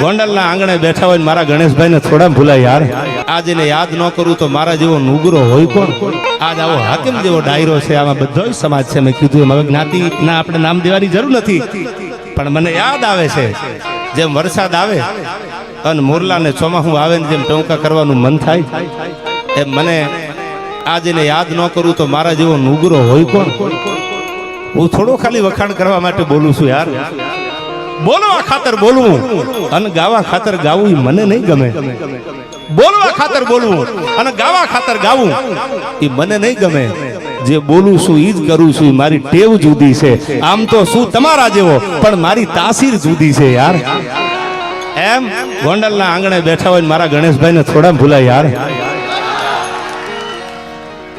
ગોંડલના આંગણે બેઠા હોય ને મારા ગણેશભાઈને થોડા ભૂલાય યાર. આજ એને યાદ ન કરું તો મારા જેવો નુગરો હોય કોણ? આજ આવો હાકિમ જેવો ડાયરો છે, આમાં બધોય સમાજ છે. મેં કીધું હવે જ્ઞાતિ જ્ઞાતિના આપણે નામ દેવાની જરૂર નથી. પણ મને યાદ આવે છે, જેમ વરસાદ આવે અને મોરલા ને ચોમાસું આવે ને જેમ ટોંકા કરવાનું મન થાય, એમ મને આજ એને યાદ ન કરું તો મારા જેવો નુગરો હોય કોણ? હું થોડો ખાલી વખાણ કરવા માટે બોલું છું યાર. બોલવા ખાતર બોલવું. અને ગાવા ખાતર ગાવું એ મને નહીં ગમે. બોલવા ખાતર બોલવું અને ગાવા ખાતર ગાવું એ મને નહીં ગમે. જે બોલું છું એ જ કરું છું. મારી ટેવ જુદી છે. આમ તો શું તમારા જેવો, પણ મારી તાસીર જુદી છે યાર. એમ ગોંડલના આંગણે બેઠા હોય મારા ગણેશભાઈને થોડા ભૂલાય યાર.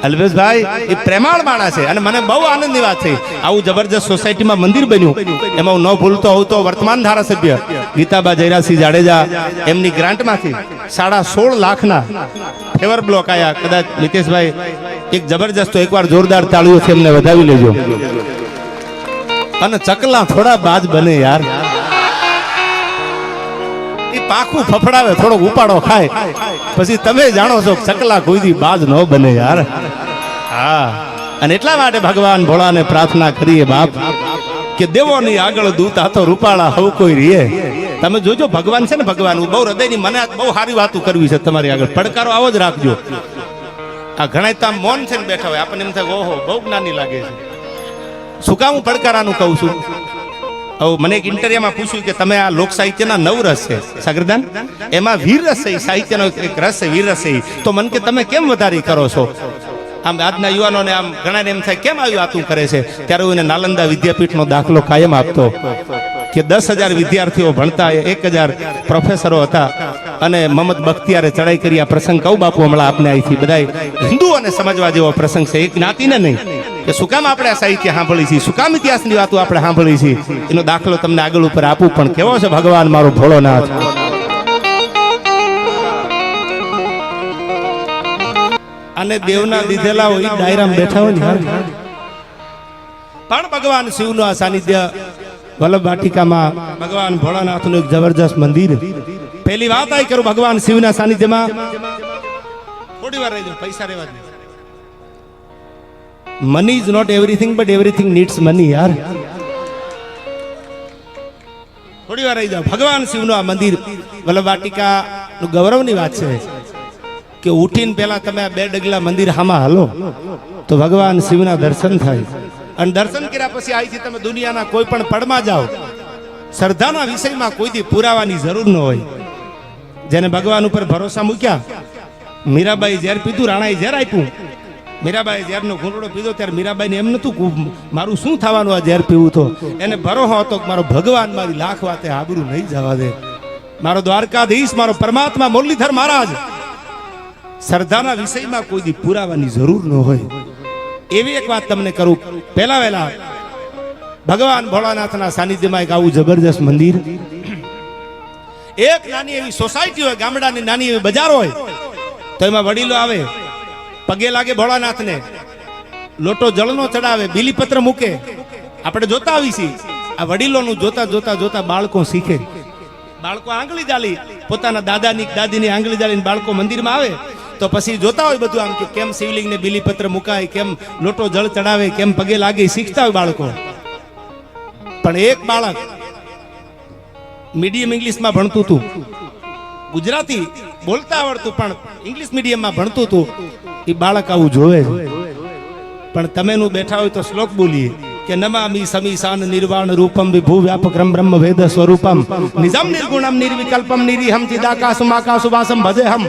અલ્પેશભાઈ, એ પ્રેમાળ માણસ છે અને મને બહુ આનંદની વાત થઈ આવું જબરજસ્ત સોસાયટીમાં મંદિર બન્યું. એમાં હું ન ભૂલતો હોઉં તો વર્તમાન ધારાસભ્ય ગીતાબા જયરાસિંહ જાડેજા એમની ગ્રાન્ટમાંથી સાડા સોળ લાખના ફેવર બ્લોક આયા. કદાચ નીતેશભાઈ એક જબરજસ્ત એકવાર જોરદાર તાળીઓથી એમને વધાવી લેજો. અને ચકલા થોડા બાજ બને યાર. એ પાખું ફફડાવે થોડો ઉપાડો ખાય. પછી તમે જાણો છો કે ચકલા કોઈ બાજ ન બને યાર. હા. અને એટલા માટે ભગવાન ભોળાને પ્રાર્થના કરીએ બાપ, કે દેવોની આગળ દૂત તો રૂપાળા હવ કોઈ રીએ. તમે જોજો, ભગવાન છે ને ભગવાન બહુ હૃદયની મને બહુ સારી વાતો કરવી છે તમારી આગળ. પડકારો આવો જ રાખજો. આ ઘણા તો મૌન છે ને બેઠા હોય. આપણને એમ થાય ઓહો, બહુ જ્ઞાની લાગે છે. શું કામ હું પડકારાનું કહું છું? મને એક ઇન્ટરવ્યુમાં પૂછ્યું કે તમે આ લોક સાહિત્યના નવ રસ છે. સાગરદાન, એમાં વીર રસ છે સાહિત્યનો એક રસ છે, વીર રસ છે તો મન કે તમે કેમ વધારી કરો છો? આમ આજના યુવાનોને આમ ઘણાને એમ થાય, કેમ આવ્યું આતું કરે છે? ત્યારે હું એને નાલંદા વિદ્યાપીઠનો દાખલો કાયમ આપતો કે દસ હજાર વિદ્યાર્થીઓ ભણતા એક હજાર પ્રોફેસરો હતા અને મહમદ બખ્તિયારે ચડાઈ કરી આ પ્રસંગ કહું બાપુ હમણાં આપને અહીંથી બધા હિન્દુઓને સમજવા જેવો પ્રસંગ છે. એક જ્ઞાતિને નહીં. કે શું કામ આપણે આ સાહિત્ય સાંભળી છીએ? શું કામ ઇતિહાસની વાતો આપણે સાંભળી છીએ? એનો દાખલો તમને આગળ ઉપર આપું, પણ કેવો છે ભગવાન મારો ભોળોનાથ? અને દેવના દીધેલા હોય ડાયરામ બેઠા હોય ને પણ ભગવાન શિવનું આ સાનિધ્ય વલ્લભ વાટિકામાં ભગવાન ભોળાનાથનું એક જબરજસ્ત મંદિર. પહેલી વાત આઈ કરું ભગવાન શિવના સાનિધ્યમાં. થોડી વાર રહેજો, પૈસા રહેવા દે. Money is not everything but everything needs money યાર થોડી વાર રહી જાઓ. ભગવાન શિવનું આ મંદિર વલ્લભ વાટિકાનું ગૌરવની વાત છે કે ઉઠીને પહેલા તમે આ બે ડગલા મંદિર હામાં હાલો, તો ભગવાન શિવના દર્શન થાય. અને દર્શન કર્યા પછી અહીંથી તમે દુનિયાના કોઈ પણ પડમાં જાઓ, શ્રદ્ધાના વિષયમાં કોઈ દી પુરાવાની જરૂર ન હોય. જેને ભગવાન ઉપર ભરોસા મૂક્યા, મીરાબાઈ ઝેર પીધું, રાણાએ ઝેર આપ્યું મીરાબાઈ ઝેરનો ઘૂંટડો પીધો ત્યારે મીરાબાઈને એમ કે મારું શું થવાનું આ ઝેર પીવું તો? એને ભરો હતો કે મારો ભગવાન મારી લાખ વાતે આબરૂ નહીં જવા દે. મારો દ્વારકાધીશ, મારો પરમાત્મા મુરલીધર મહારાજ, શ્રદ્ધાના વિષયમાં કોઈ દી પુરાવાની જરૂર ન હોય. એવી એક વાત તમને કરું. પહેલા વહેલા ભગવાન ભોળાનાથના સાનિધ્યમાં એક આવું જબરજસ્ત મંદિર. એક નાની એવી સોસાયટી હોય, ગામડાની નાની એવી બજાર હોય, તો એમાં વડીલો આવે. પગે લાગે ભોળાનાથને. લોટો જળનો ચડાવે, બીલીપત્ર મૂકે. આપણે જોતા આવીશી આ વડીલોનું જોતા જોતા જોતા બાળકો શીખે. બાળકો આંગળી જાળી. પોતાના દાદાની દાદીની આંગળી જાલીને બાળકો મંદિરમાં આવે, તો પછી જોતા હોય બધું આમ કે કેમ શિવલિંગને બીલીપત્ર મુકાય, કેમ લોટો જળ ચડાવે, કેમ પગે લાગે, શીખતા હોય બાળકો. પણ એક બાળક મીડિયમ ઇંગ્લિશમાં ભણતું હતું. ગુજરાતી બોલતા આવડતું, પણ ઇંગ્લિશ મીડિયમમાં ભણતું હતું, એ બાળક આવું જોવે પણ તમે નું બેઠા હોય તો શ્લોક બોલીએ કે નમામિ સમીશાન નિર્વાણ રૂપમ વિભુ વ્યાપક્રમ બ્રહ્મ વેદ સ્વરૂપમ. નિજમ નિર્ગુણમ નિર્વિકલ્પમ નિરીહમ ચિદાકાશમ આકાશુવાસમ ભજેહમ.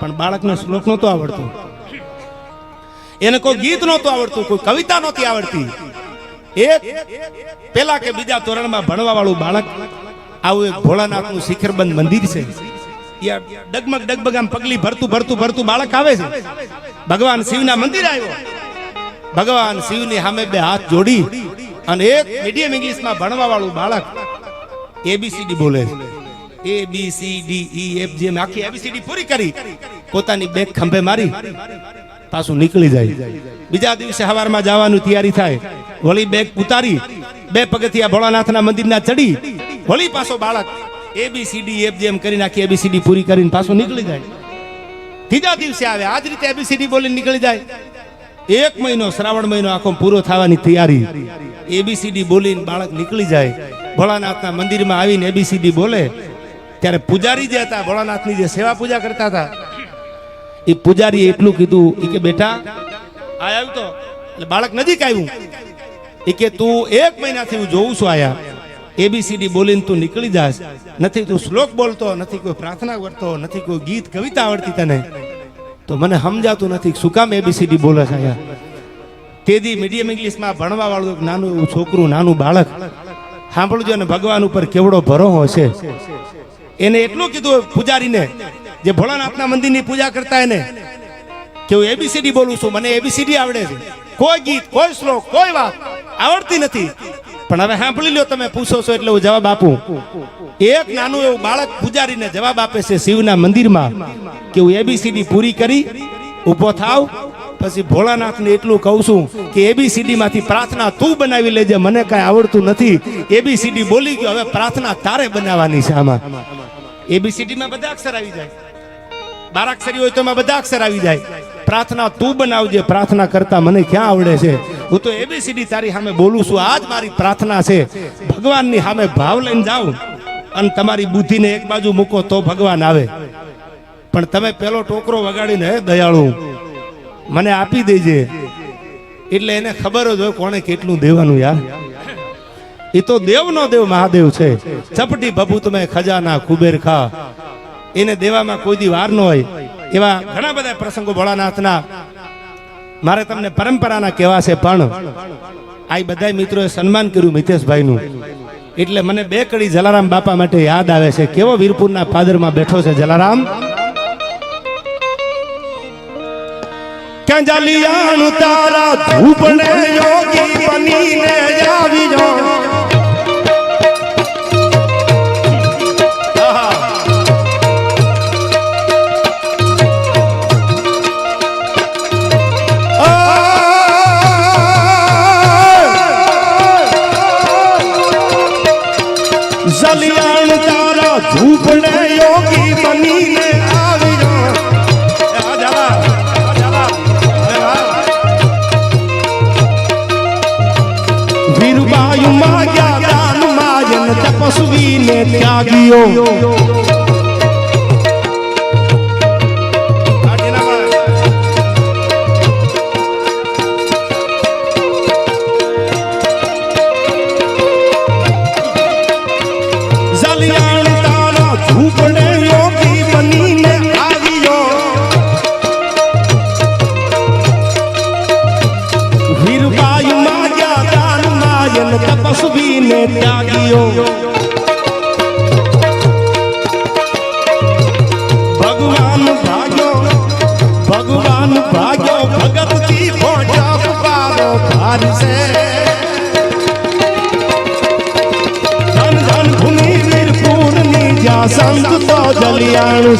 પણ બાળકને શ્લોક નહોતો આવડતો. એને કોઈ ગીત નહોતું આવડતું, કોઈ કવિતા નહોતી આવડતી. એક પેલા કે બીજા ધોરણમાં ભણવા વાળું બાળક આવું એક ભોળાનાથનું શિખરબંધ મંદિર છે. ડગમગ ડગમગ આમ પગલી ભરતું ભરતું ભરતું બાળક આવે છે. ભગવાન શિવના મંદિર આવ્યો. ભગવાન શિવની સામે બે હાથ જોડી અને એક મીડિયમ ઇંગ્લિશમાં ભણવા વાળું બાળક એબીસીડી બોલે A B C D E F જેમ આખી એબીસીડી પૂરી કરી. પોતાની બેગ ખંભે મારી. પાછું નીકળી જાય. બીજા દિવસે સવારમાં જવાનું તૈયારી થાય. વળી બેગ ઉતારી. બે પગથિયા ભોળાનાથના મંદિરના ચડી. વળી પાછો બાળક એબીસીડી એફ જેમ કરી નાખી એબીસીડી પૂરી કરીને પાછું નીકળી જાય. ત્રીજા દિવસે આવે આ જ રીતે એબીસીડી બોલીને નીકળી જાય. એક મહિનો, શ્રાવણ મહિનો આખો પૂરો થવાની તૈયારી. એબીસીડી બોલીને બાળક નીકળી જાય. ભોળાનાથના મંદિરમાં આવીને એબીસીડી બોલે. ત્યારે પૂજારી જે હતા, ભોળાનાથની જે સેવા પૂજા કરતા હતા, એ પૂજારીએ એટલું કીધું, એ કે બેટા આ આવ્યું તો. એટલે બાળક નજીક આવ્યું. એ કે, તું એક મહિનાથી હું જોઉં છું આયા. એબીસીડી બોલીને તું નીકળી જાસ નથી તું શ્લોક બોલતો, નથી કોઈ પ્રાર્થના કરતો, નથી કોઈ ગીત, કવિતા આવડતી તને. તો મને સમજાતું નથી શું કામ એબીસીડી બોલે છે અહીંયા. તેથી મીડિયમ ઇંગ્લિશમાં ભણવા વાળું એક નાનું એવું છોકરું, નાનું બાળક. સાંભળજો ને ભગવાન ઉપર કેવડો ભરોહો છે. એને એટલું કીધું પૂજારીને, જે ભોળાનાથના મંદિરની પૂજા કરતા એને, કે હું એબીસીડી બોલું છું, મને એબીસીડી આવડે છે. કોઈ ગીત, કોઈ શ્લોક, કોઈ વાત આવડતી નથી. પણ હવે સાંભળી લ્યો તમે પૂછો છો એટલે હું જવાબ આપું. એક નાનું એવું બાળક પૂજારીને જવાબ આપે છે શિવના મંદિરમાં કે હું એબીસીડી પૂરી કરી, ઊભો થાવ, પછી ભોળાનાથને એટલું કહું છું કે એબીસીડી માંથી પ્રાર્થના તું બનાવી લેજે, મને કાંઈ આવડતું નથી. એબીસીડી બોલી ગયો, હવે પ્રાર્થના તારે બનાવવાની છે આમાં. એબીસીડી માં બધા અક્ષર આવી જાય. બારાક્ષરી હોય તો એમાં બધા અક્ષર આવી જાય. પ્રાર્થના તું બનાવજે, પ્રાર્થના કરતા મને ક્યાં આવડે છે? હું તો એબીસીડી તારી સામે બોલું છું. આ જ મારી પ્રાર્થના છે. ભગવાનની સામે ભાવ લઈને જાઉં અને તમારી બુદ્ધિને એક બાજુ મૂકો તો ભગવાન આવે. પણ તમે પેલો ટોકરો વગાડીને, "હે દયાળુ, મને આપી દેજે. એટલે એને ખબર જ હોય કોણે કેટલું દેવાનું યાર. એ તો દેવનો દેવ મહાદેવ છે. ચપટી બબુ તમે ખજાના, કુબેર ખા. એને દેવામાં કોઈ દી વાર ન હોય. એવા ઘણા બધા પ્રસંગો ભોળાનાથના મારે તમને પરંપરાના કહેવા છે, પણ આ બધા મિત્રોએ સન્માન કર્યું મિતેશભાઈનું. એટલે મને બે કડી જલારામ બાપા માટે યાદ આવે છે. કેવો વીરપુરના પાદરમાં બેઠો છે જલારામ? ક્યાં તારા ધૂપને યોગી બનીને આવી 右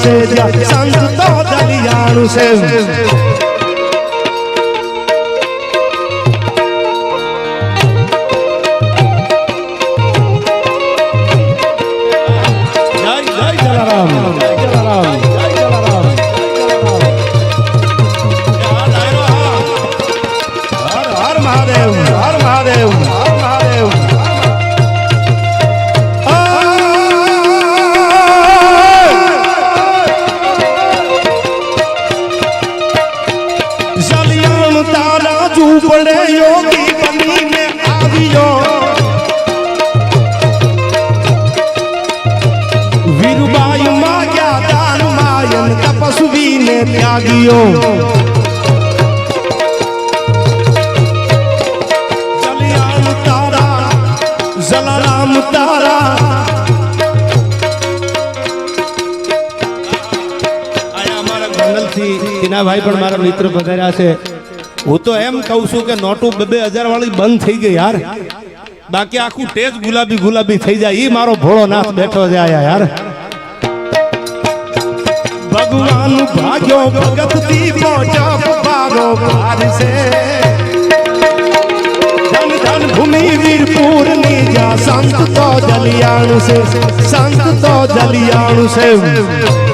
છે સંત તો જલિયાણું છે. ભાઈ પણ મારા મિત્ર પધાર્યા છે. હું તો એમ કહું છું કે નોટું બે બે હજાર વાળી બંધ થઈ ગઈ યાર. બાકી આખું તેજ ગુલાબી ગુલાબી થઈ જાય. એ મારો ભોળો નાથ બેઠો જાય યાર. ભગવાન ભાગ્યો, ભગતથી પહોંચા પારો પાર છે ધન ધન ભૂમિ વીરપુરની જા. સંત તો જલિયાણ છે. સંત તો જલિયાણ છે.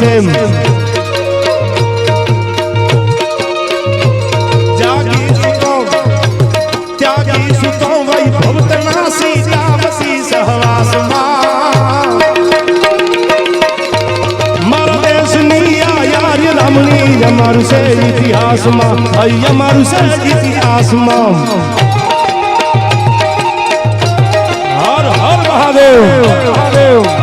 સેમ જાગી સુતો ત્યાગી સુતો વૈ ભવત નાસી જાવસી સહવાસ મારા દેશની આ યાર રમણી અમારું છે ઇતિહાસમાં અમારું છે ઇતિહાસમાં Valeu!